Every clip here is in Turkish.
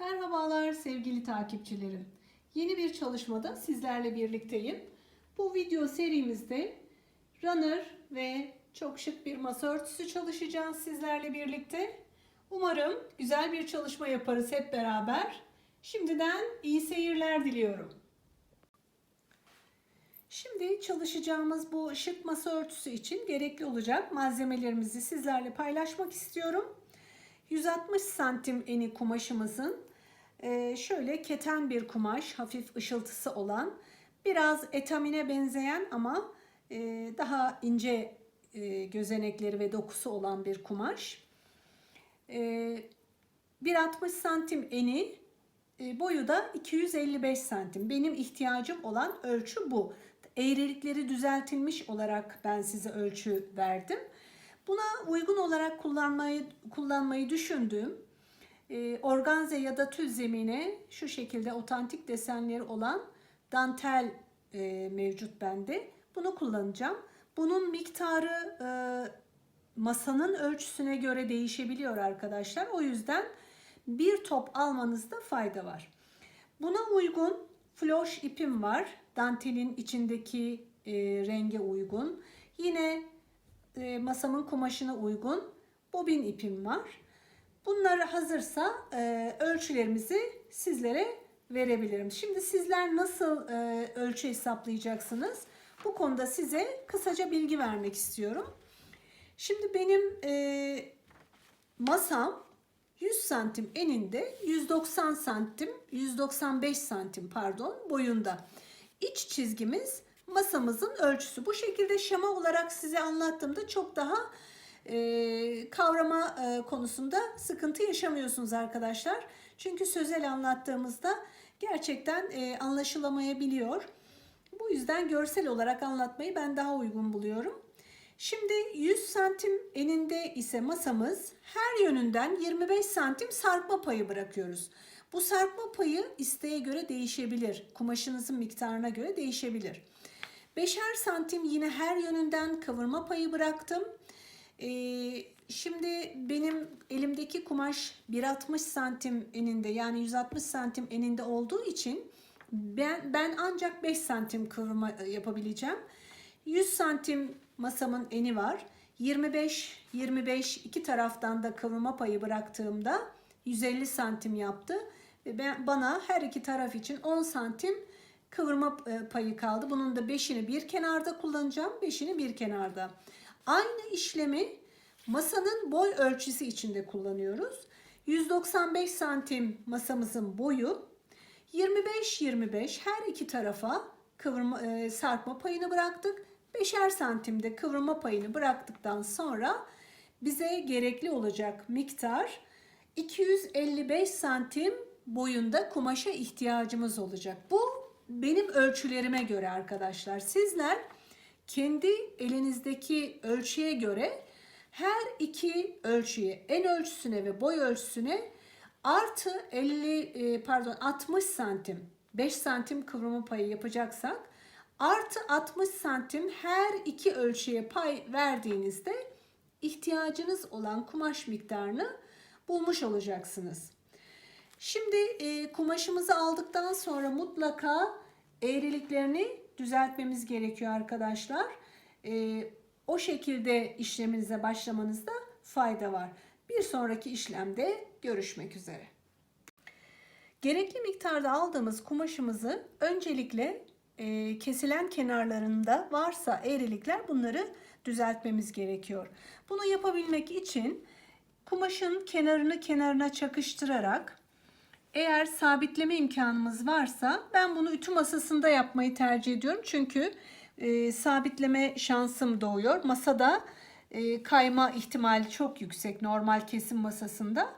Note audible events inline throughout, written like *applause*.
Merhabalar sevgili takipçilerim. Yeni bir çalışmada sizlerle birlikteyim. Bu video serimizde runner ve çok şık bir masa örtüsü çalışacağız sizlerle birlikte. Umarım güzel bir çalışma yaparız hep beraber. Şimdiden iyi seyirler diliyorum. Şimdi çalışacağımız bu şık masa örtüsü için gerekli olacak malzemelerimizi sizlerle paylaşmak istiyorum. 160 santim eni kumaşımızın e, şöyle keten bir kumaş, hafif ışıltısı olan, biraz etamine benzeyen ama e, daha ince e, gözenekleri ve dokusu olan bir kumaş. 1.60 santim eni, boyu da 255 santim. Benim ihtiyacım olan ölçü bu. Eğrilikleri düzeltilmiş olarak ben size ölçü verdim. Buna uygun olarak kullanmayı kullanmayı düşündüğüm e, organze ya da tül zemine şu şekilde otantik desenleri olan dantel e, mevcut bende. Bunu kullanacağım. Bunun miktarı e, masanın ölçüsüne göre değişebiliyor arkadaşlar. O yüzden bir top almanızda fayda var. Buna uygun floş ipim var. Dantelin içindeki e, renge uygun. Yine e, masamın kumaşına uygun bobin ipim var. Bunlar hazırsa e, ölçülerimizi sizlere verebilirim. Şimdi sizler nasıl e, ölçü hesaplayacaksınız? Bu konuda size kısaca bilgi vermek istiyorum. Şimdi benim e, masam 100 santim eninde 190 santim 195 santim pardon boyunda. İç çizgimiz masamızın ölçüsü. Bu şekilde şema olarak size anlattığımda çok daha e, kavrama e, konusunda sıkıntı yaşamıyorsunuz arkadaşlar. Çünkü sözel anlattığımızda gerçekten e, anlaşılamayabiliyor. Bu yüzden görsel olarak anlatmayı ben daha uygun buluyorum. Şimdi 100 santim eninde ise masamız her yönünden 25 santim sarkma payı bırakıyoruz. Bu sarkma payı isteğe göre değişebilir. Kumaşınızın miktarına göre değişebilir. 5'er santim yine her yönünden kıvırma payı bıraktım. Ee, şimdi benim elimdeki kumaş 1.60 santim eninde yani 160 santim eninde olduğu için ben, ben ancak 5 santim kıvırma yapabileceğim. 100 santim masamın eni var. 25 25 iki taraftan da kıvırma payı bıraktığımda 150 santim yaptı ve ben bana her iki taraf için 10 santim kıvırma payı kaldı. Bunun da 5'ini bir kenarda kullanacağım, 5'ini bir kenarda. Aynı işlemi masanın boy ölçüsü içinde kullanıyoruz. 195 santim masamızın boyu 25-25 her iki tarafa kıvırma, e, sarkma payını bıraktık. 5'er santimde kıvırma payını bıraktıktan sonra bize gerekli olacak miktar 255 santim boyunda kumaşa ihtiyacımız olacak. Bu benim ölçülerime göre arkadaşlar. Sizler kendi elinizdeki ölçüye göre her iki ölçüye, en ölçüsüne ve boy ölçüsüne artı 50 e, pardon 60 santim 5 santim kıvrımı payı yapacaksak artı 60 santim her iki ölçüye pay verdiğinizde ihtiyacınız olan kumaş miktarını bulmuş olacaksınız. Şimdi e, kumaşımızı aldıktan sonra mutlaka eğriliklerini düzeltmemiz gerekiyor arkadaşlar. E, o şekilde işleminize başlamanızda fayda var. Bir sonraki işlemde görüşmek üzere. Gerekli miktarda aldığımız kumaşımızı öncelikle e, kesilen kenarlarında varsa eğrilikler bunları düzeltmemiz gerekiyor. Bunu yapabilmek için kumaşın kenarını kenarına çakıştırarak eğer sabitleme imkanımız varsa ben bunu ütü masasında yapmayı tercih ediyorum. Çünkü e, sabitleme şansım doğuyor. Masada e, kayma ihtimali çok yüksek normal kesim masasında.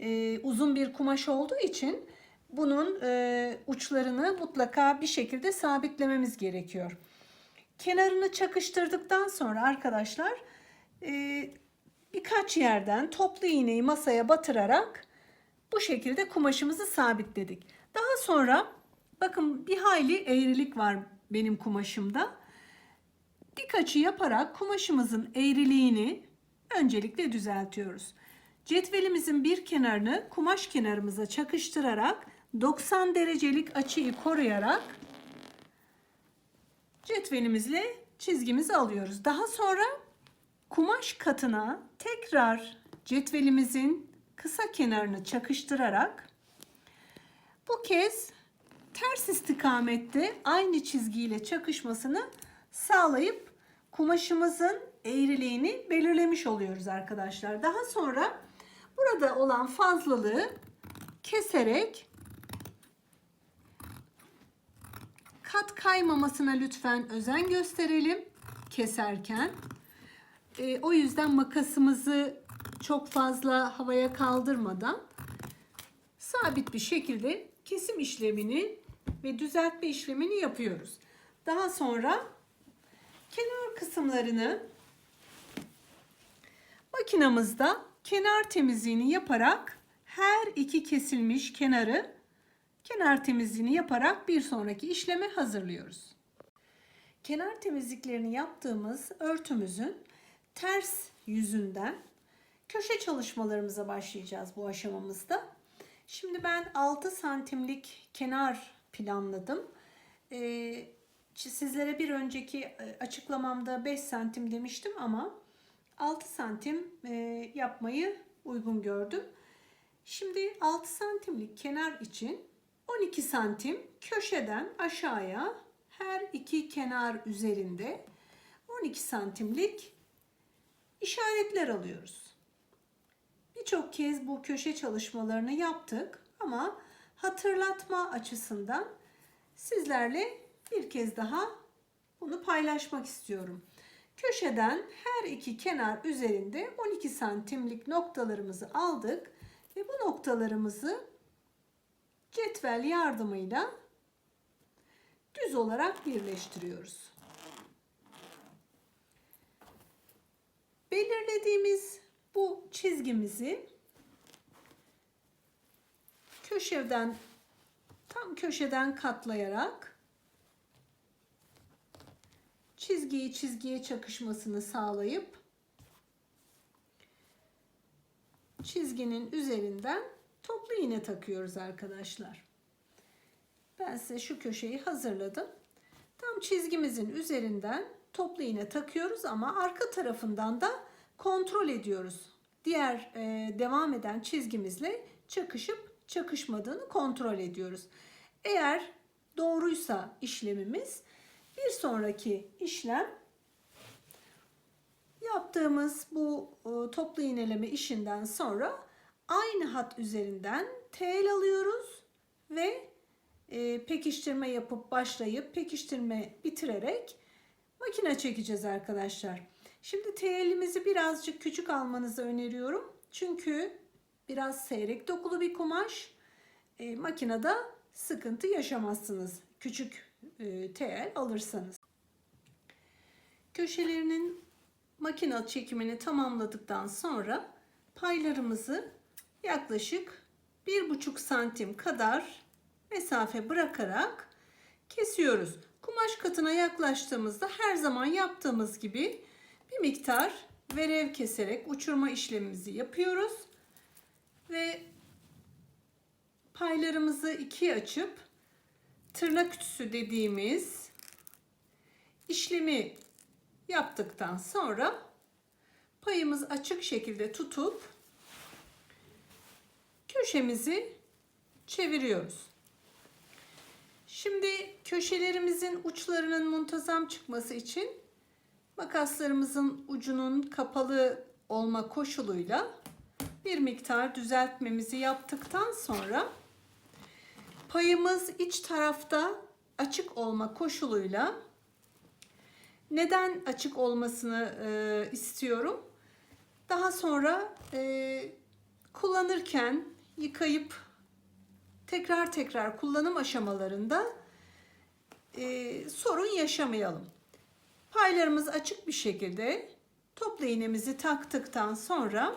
E, uzun bir kumaş olduğu için bunun e, uçlarını mutlaka bir şekilde sabitlememiz gerekiyor. Kenarını çakıştırdıktan sonra arkadaşlar e, birkaç yerden toplu iğneyi masaya batırarak bu şekilde kumaşımızı sabitledik. Daha sonra bakın bir hayli eğrilik var benim kumaşımda. Dik açı yaparak kumaşımızın eğriliğini öncelikle düzeltiyoruz. Cetvelimizin bir kenarını kumaş kenarımıza çakıştırarak 90 derecelik açıyı koruyarak cetvelimizle çizgimizi alıyoruz. Daha sonra kumaş katına tekrar cetvelimizin kısa kenarını çakıştırarak bu kez ters istikamette aynı çizgiyle çakışmasını sağlayıp kumaşımızın eğriliğini belirlemiş oluyoruz arkadaşlar. Daha sonra burada olan fazlalığı keserek kat kaymamasına lütfen özen gösterelim keserken. Ee, o yüzden makasımızı çok fazla havaya kaldırmadan sabit bir şekilde kesim işlemini ve düzeltme işlemini yapıyoruz. Daha sonra kenar kısımlarını makinamızda kenar temizliğini yaparak her iki kesilmiş kenarı kenar temizliğini yaparak bir sonraki işleme hazırlıyoruz. Kenar temizliklerini yaptığımız örtümüzün ters yüzünden köşe çalışmalarımıza başlayacağız bu aşamamızda. Şimdi ben 6 santimlik kenar planladım. Ee, sizlere bir önceki e, açıklamamda 5 santim demiştim ama 6 santim e, yapmayı uygun gördüm. Şimdi 6 santimlik kenar için 12 santim köşeden aşağıya her iki kenar üzerinde 12 santimlik işaretler alıyoruz. Birçok kez bu köşe çalışmalarını yaptık ama hatırlatma açısından sizlerle bir kez daha bunu paylaşmak istiyorum. Köşeden her iki kenar üzerinde 12 santimlik noktalarımızı aldık ve bu noktalarımızı cetvel yardımıyla düz olarak birleştiriyoruz. Belirlediğimiz bu çizgimizi köşeden tam köşeden katlayarak çizgiyi çizgiye çakışmasını sağlayıp çizginin üzerinden toplu iğne takıyoruz arkadaşlar. Ben size şu köşeyi hazırladım. Tam çizgimizin üzerinden toplu iğne takıyoruz ama arka tarafından da kontrol ediyoruz. Diğer e, devam eden çizgimizle çakışıp çakışmadığını kontrol ediyoruz. Eğer doğruysa işlemimiz bir sonraki işlem yaptığımız bu e, toplu iğneleme işinden sonra aynı hat üzerinden tel alıyoruz ve e, pekiştirme yapıp başlayıp pekiştirme bitirerek makine çekeceğiz arkadaşlar. Şimdi telimizi birazcık küçük almanızı öneriyorum. Çünkü biraz seyrek dokulu bir kumaş. E, makinede sıkıntı yaşamazsınız. Küçük e, tel alırsanız. Köşelerinin makine çekimini tamamladıktan sonra paylarımızı yaklaşık bir buçuk santim kadar mesafe bırakarak kesiyoruz. Kumaş katına yaklaştığımızda her zaman yaptığımız gibi bir miktar verev keserek uçurma işlemimizi yapıyoruz. Ve paylarımızı ikiye açıp tırnak ütüsü dediğimiz işlemi yaptıktan sonra payımız açık şekilde tutup köşemizi çeviriyoruz. Şimdi köşelerimizin uçlarının muntazam çıkması için makaslarımızın ucunun kapalı olma koşuluyla bir miktar düzeltmemizi yaptıktan sonra payımız iç tarafta açık olma koşuluyla neden açık olmasını e, istiyorum? Daha sonra e, kullanırken yıkayıp tekrar tekrar kullanım aşamalarında e, sorun yaşamayalım. Paylarımız açık bir şekilde topla iğnemizi taktıktan sonra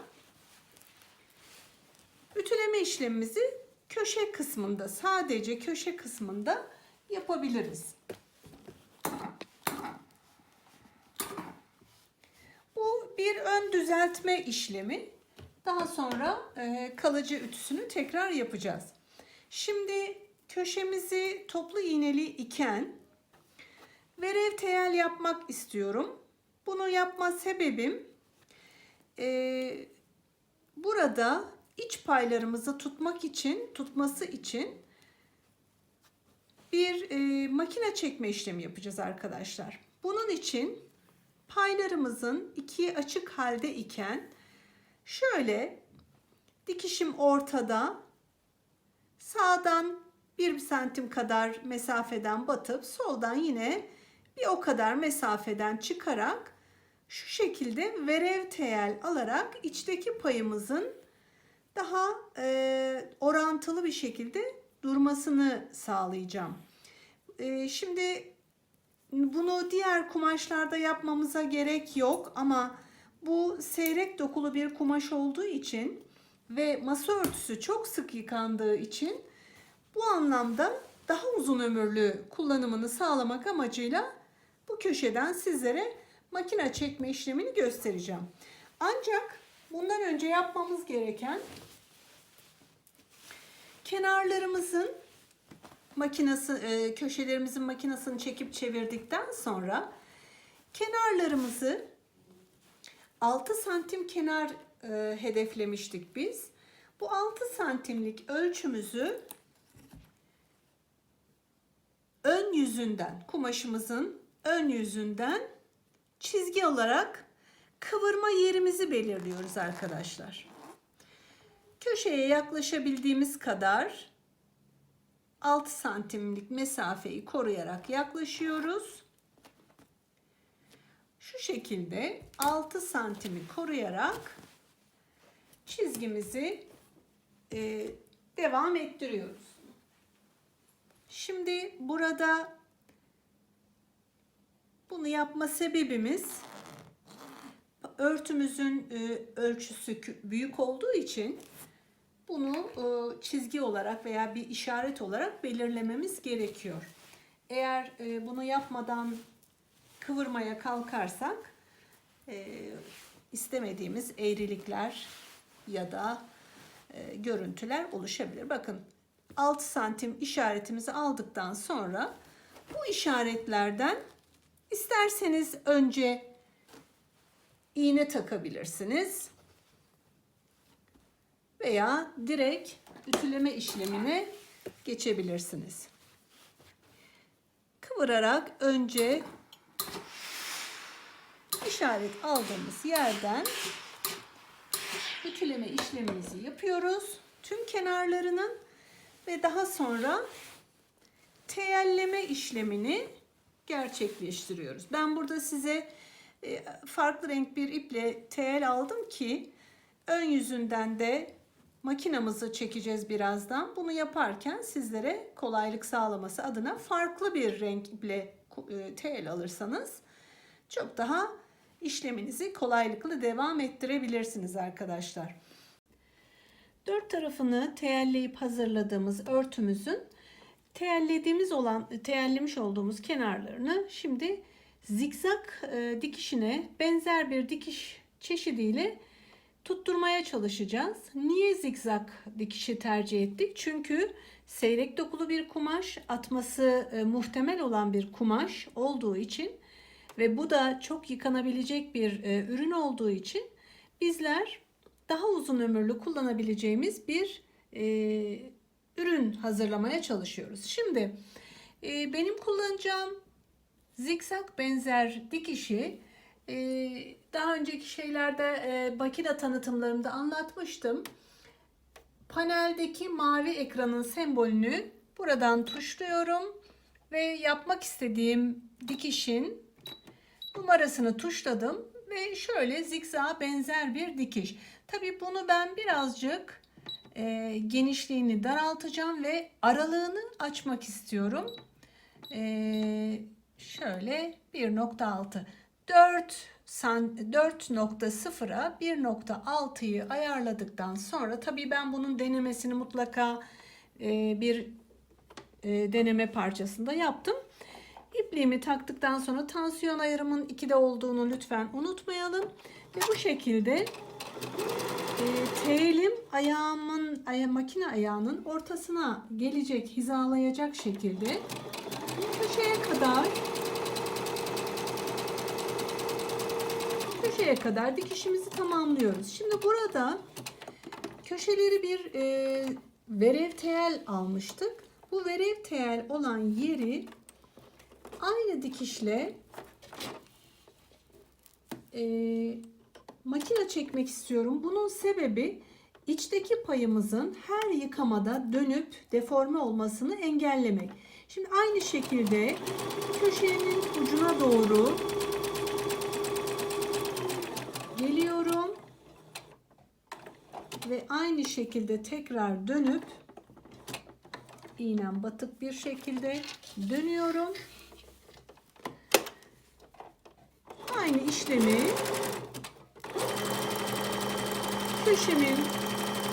ütüleme işlemimizi köşe kısmında sadece köşe kısmında yapabiliriz. Bu bir ön düzeltme işlemi. Daha sonra e, kalıcı ütüsünü tekrar yapacağız. Şimdi köşemizi toplu iğneli iken verev teyel yapmak istiyorum. Bunu yapma sebebim e, burada iç paylarımızı tutmak için, tutması için bir e, makine çekme işlemi yapacağız arkadaşlar. Bunun için paylarımızın ikiye açık halde iken şöyle dikişim ortada sağdan bir santim kadar mesafeden batıp soldan yine bir o kadar mesafeden çıkarak şu şekilde verev teyel alarak içteki payımızın daha e, orantılı bir şekilde durmasını sağlayacağım. E, şimdi bunu diğer kumaşlarda yapmamıza gerek yok ama bu seyrek dokulu bir kumaş olduğu için ve masa örtüsü çok sık yıkandığı için bu anlamda daha uzun ömürlü kullanımını sağlamak amacıyla bu köşeden sizlere makine çekme işlemini göstereceğim. Ancak bundan önce yapmamız gereken kenarlarımızın makinesi e, köşelerimizin makinesini çekip çevirdikten sonra kenarlarımızı 6 santim kenar e, hedeflemiştik biz. Bu 6 santimlik ölçümüzü ön yüzünden kumaşımızın ön yüzünden çizgi olarak kıvırma yerimizi belirliyoruz arkadaşlar. Köşeye yaklaşabildiğimiz kadar 6 santimlik mesafeyi koruyarak yaklaşıyoruz. Şu şekilde 6 santimi koruyarak çizgimizi e, devam ettiriyoruz. Şimdi burada bunu yapma sebebimiz örtümüzün e, ölçüsü büyük olduğu için bunu e, çizgi olarak veya bir işaret olarak belirlememiz gerekiyor. Eğer e, bunu yapmadan kıvırmaya kalkarsak istemediğimiz eğrilikler ya da görüntüler oluşabilir. Bakın 6 santim işaretimizi aldıktan sonra bu işaretlerden isterseniz önce iğne takabilirsiniz veya direkt ütüleme işlemine geçebilirsiniz. Kıvırarak önce işaret aldığımız yerden ütüleme işlemimizi yapıyoruz. Tüm kenarlarının ve daha sonra teyelleme işlemini gerçekleştiriyoruz. Ben burada size e, farklı renk bir iple teyel aldım ki ön yüzünden de makinamızı çekeceğiz birazdan. Bunu yaparken sizlere kolaylık sağlaması adına farklı bir renk iple e, tel alırsanız çok daha işleminizi kolaylıkla devam ettirebilirsiniz arkadaşlar. Dört tarafını teyelleyip hazırladığımız örtümüzün teyellediğimiz olan teyellemiş olduğumuz kenarlarını şimdi zikzak e, dikişine benzer bir dikiş çeşidiyle tutturmaya çalışacağız. Niye zikzak dikişi tercih ettik? Çünkü seyrek dokulu bir kumaş, atması e, muhtemel olan bir kumaş olduğu için ve bu da çok yıkanabilecek bir e, ürün olduğu için bizler daha uzun ömürlü kullanabileceğimiz bir e, ürün hazırlamaya çalışıyoruz. Şimdi e, benim kullanacağım zikzak benzer dikişi ee, daha önceki şeylerde e, Bakira tanıtımlarımda anlatmıştım. Paneldeki mavi ekranın sembolünü buradan tuşluyorum ve yapmak istediğim dikişin numarasını tuşladım ve şöyle zikzak benzer bir dikiş. Tabi bunu ben birazcık e, genişliğini daraltacağım ve aralığını açmak istiyorum. E, şöyle 1.6 4 4.0'a 1.6'yı ayarladıktan sonra tabii ben bunun denemesini mutlaka e, bir e, deneme parçasında yaptım. İpliğimi taktıktan sonra tansiyon ayarımın 2'de olduğunu lütfen unutmayalım. Ve bu şekilde e, teğelim ayağımın aya, makine ayağının ortasına gelecek hizalayacak şekilde köşeye kadar köşeye kadar dikişimizi tamamlıyoruz. Şimdi burada köşeleri bir e, verev tel almıştık. Bu verev tel olan yeri aynı dikişle e, makine çekmek istiyorum. Bunun sebebi içteki payımızın her yıkamada dönüp deforme olmasını engellemek. Şimdi aynı şekilde köşenin ucuna doğru geliyorum ve aynı şekilde tekrar dönüp iğnem batık bir şekilde dönüyorum. Aynı işlemi köşemin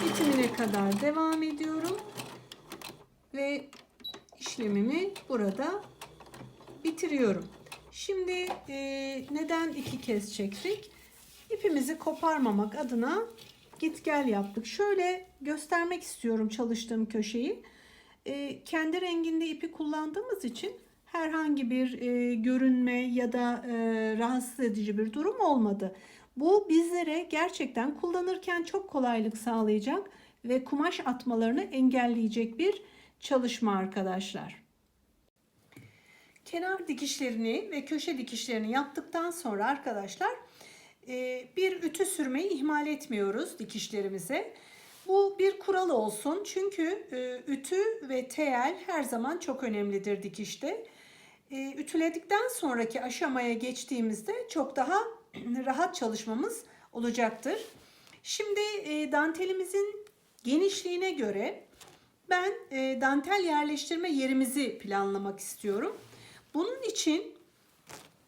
bitimine kadar devam ediyorum ve işlemimi burada bitiriyorum. Şimdi e, neden iki kez çektik? İpimizi koparmamak adına git gel yaptık. Şöyle göstermek istiyorum çalıştığım köşeyi. E, kendi renginde ipi kullandığımız için herhangi bir e, görünme ya da e, rahatsız edici bir durum olmadı. Bu bizlere gerçekten kullanırken çok kolaylık sağlayacak ve kumaş atmalarını engelleyecek bir çalışma arkadaşlar. Kenar dikişlerini ve köşe dikişlerini yaptıktan sonra arkadaşlar e, bir ütü sürmeyi ihmal etmiyoruz dikişlerimize. Bu bir kural olsun çünkü e, ütü ve tel her zaman çok önemlidir dikişte. E, ütüledikten sonraki aşamaya geçtiğimizde çok daha *clears throat* rahat çalışmamız olacaktır. Şimdi e, dantelimizin genişliğine göre ben e, dantel yerleştirme yerimizi planlamak istiyorum. Bunun için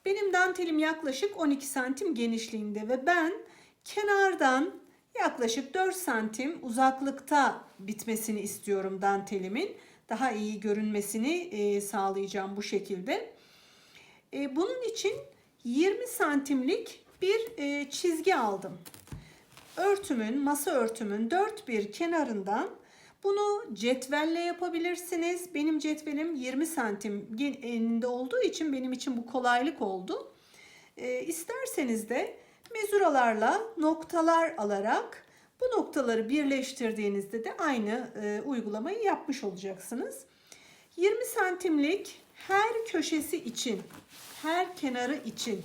benim dantelim yaklaşık 12 santim genişliğinde ve ben kenardan yaklaşık 4 santim uzaklıkta bitmesini istiyorum dantelimin. Daha iyi görünmesini e, sağlayacağım bu şekilde. E, bunun için 20 santimlik bir e, çizgi aldım. Örtümün, masa örtümün dört bir kenarından bunu cetvelle yapabilirsiniz. Benim cetvelim 20 santim eninde olduğu için benim için bu kolaylık oldu. E, isterseniz de mezuralarla noktalar alarak bu noktaları birleştirdiğinizde de aynı e, uygulamayı yapmış olacaksınız. 20 santimlik her köşesi için, her kenarı için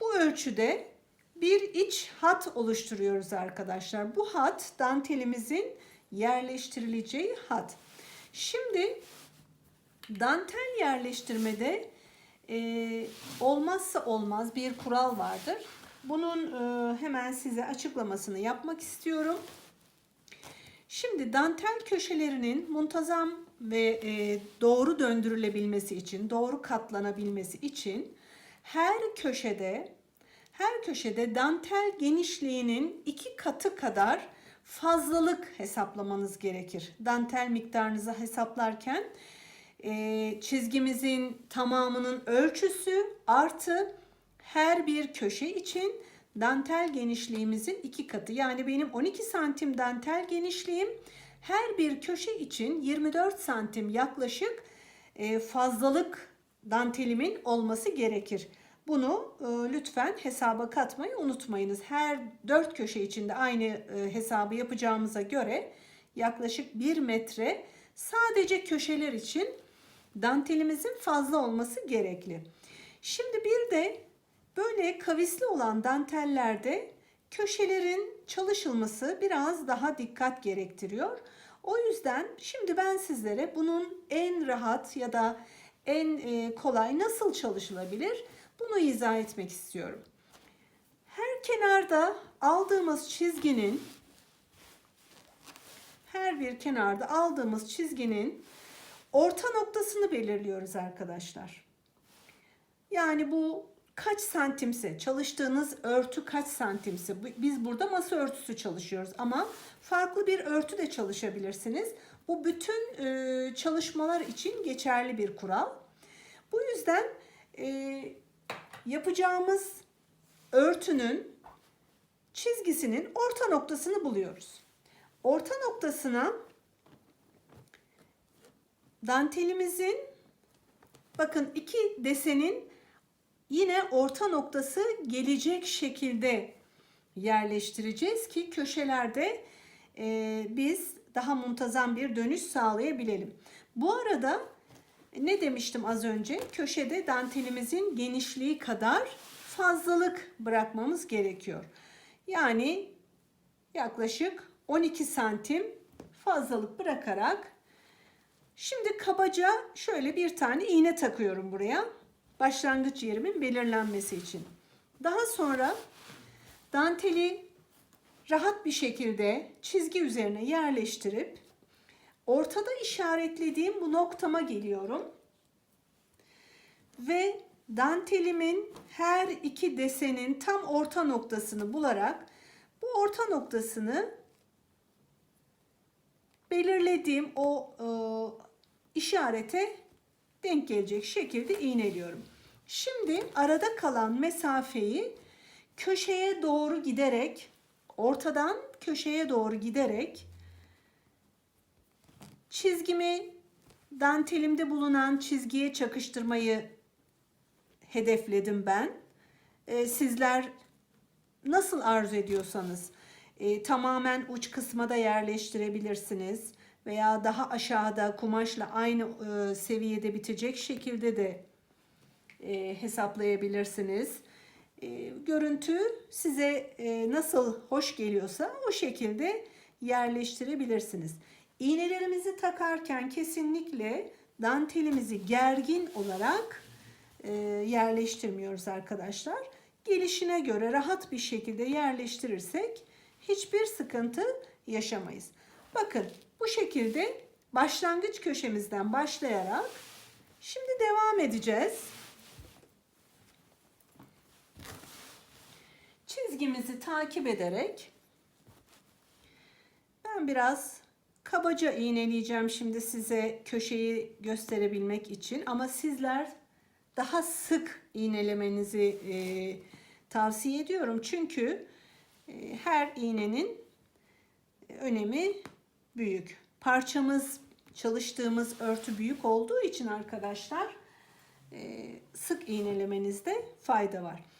bu ölçüde bir iç hat oluşturuyoruz arkadaşlar. Bu hat dantelimizin yerleştirileceği hat. Şimdi dantel yerleştirmede e, olmazsa olmaz bir kural vardır. Bunun e, hemen size açıklamasını yapmak istiyorum. Şimdi dantel köşelerinin muntazam ve e, doğru döndürülebilmesi için, doğru katlanabilmesi için her köşede her köşede dantel genişliğinin iki katı kadar fazlalık hesaplamanız gerekir. Dantel miktarınızı hesaplarken e, çizgimizin tamamının ölçüsü artı her bir köşe için dantel genişliğimizin iki katı. Yani benim 12 santim dantel genişliğim her bir köşe için 24 santim yaklaşık e, fazlalık dantelimin olması gerekir. Bunu e, lütfen hesaba katmayı unutmayınız. Her dört köşe içinde aynı e, hesabı yapacağımıza göre yaklaşık 1 metre sadece köşeler için dantelimizin fazla olması gerekli. Şimdi bir de böyle kavisli olan dantellerde köşelerin çalışılması biraz daha dikkat gerektiriyor. O yüzden şimdi ben sizlere bunun en rahat ya da en e, kolay nasıl çalışılabilir bunu izah etmek istiyorum. Her kenarda aldığımız çizginin her bir kenarda aldığımız çizginin orta noktasını belirliyoruz arkadaşlar. Yani bu kaç santimse çalıştığınız örtü kaç santimse biz burada masa örtüsü çalışıyoruz ama farklı bir örtü de çalışabilirsiniz. Bu bütün e, çalışmalar için geçerli bir kural. Bu yüzden e, yapacağımız örtünün çizgisinin orta noktasını buluyoruz. Orta noktasına dantelimizin bakın iki desenin yine orta noktası gelecek şekilde yerleştireceğiz ki köşelerde e, biz daha muntazam bir dönüş sağlayabilelim. Bu arada ne demiştim az önce? Köşede dantelimizin genişliği kadar fazlalık bırakmamız gerekiyor. Yani yaklaşık 12 santim fazlalık bırakarak şimdi kabaca şöyle bir tane iğne takıyorum buraya. Başlangıç yerimin belirlenmesi için. Daha sonra danteli rahat bir şekilde çizgi üzerine yerleştirip ortada işaretlediğim bu noktama geliyorum. Ve dantelimin her iki desenin tam orta noktasını bularak bu orta noktasını belirlediğim o e, işarete denk gelecek şekilde iğneliyorum. Şimdi arada kalan mesafeyi köşeye doğru giderek ortadan köşeye doğru giderek çizgimi dantelimde bulunan çizgiye çakıştırmayı hedefledim ben. Ee, sizler nasıl arzu ediyorsanız e, tamamen uç kısma da yerleştirebilirsiniz veya daha aşağıda kumaşla aynı e, seviyede bitecek şekilde de e, hesaplayabilirsiniz. E, görüntü size e, nasıl hoş geliyorsa o şekilde yerleştirebilirsiniz. İğnelerimizi takarken kesinlikle dantelimizi gergin olarak e, yerleştirmiyoruz arkadaşlar. Gelişine göre rahat bir şekilde yerleştirirsek hiçbir sıkıntı yaşamayız. Bakın bu şekilde başlangıç köşemizden başlayarak şimdi devam edeceğiz. Çizgimizi takip ederek ben biraz kabaca iğneleyeceğim şimdi size köşeyi gösterebilmek için ama sizler daha sık iğnelemenizi e, tavsiye ediyorum. Çünkü e, her iğnenin önemi büyük. Parçamız, çalıştığımız örtü büyük olduğu için arkadaşlar e, sık iğnelemenizde fayda var.